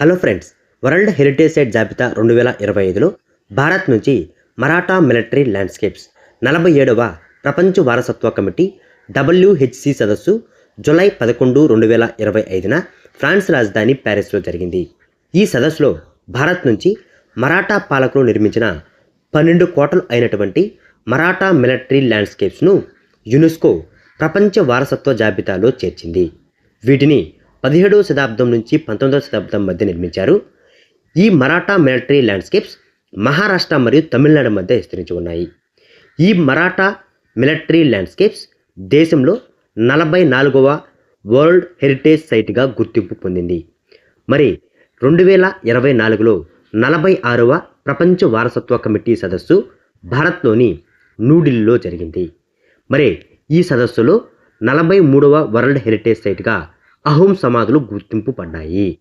Hello friends world heritage site జాబితా రెండు వేల ఇరవై ఐదులో భారత్ నుంచి మరాఠా మిలిటరీ ల్యాండ్స్కేప్స్ నలభై ఏడవ ప్రపంచ వారసత్వ కమిటీ డబ్ల్యూహెచ్సి సదస్సు జులై పదకొండు రెండు వేల ఇరవై ఐదున ఫ్రాన్స్ రాజధాని ప్యారిస్లో జరిగింది. ఈ సదస్సులో భారత్ నుంచి మరాఠా పాలకులు నిర్మించిన పన్నెండు కోటలు అయినటువంటి మరాఠా మిలిటరీ ల్యాండ్స్కేప్స్ను యునెస్కో ప్రపంచ వారసత్వ జాబితాలో చేర్చింది. వీటిని పదిహేడవ శతాబ్దం నుంచి పంతొమ్మిదవ శతాబ్దం మధ్య నిర్మించారు. ఈ మరాఠా మిలిటరీ ల్యాండ్స్కేప్స్ మహారాష్ట్ర మరియు తమిళనాడు మధ్య విస్తరించి ఉన్నాయి. ఈ మరాఠా మిలిటరీ ల్యాండ్స్కేప్స్ దేశంలో నలభై నాలుగవ వరల్డ్ హెరిటేజ్ సైట్గా గుర్తింపు పొందింది. మరి రెండు వేల ఇరవై నాలుగులో నలభై ఆరవ ప్రపంచ వారసత్వ కమిటీ సదస్సు భారత్లోని న్యూఢిల్లీలో జరిగింది. మరి ఈ సదస్సులో నలభై మూడవ వరల్డ్ హెరిటేజ్ సైట్గా అహోం సమాధులు గుర్తింపు పడ్డాయి.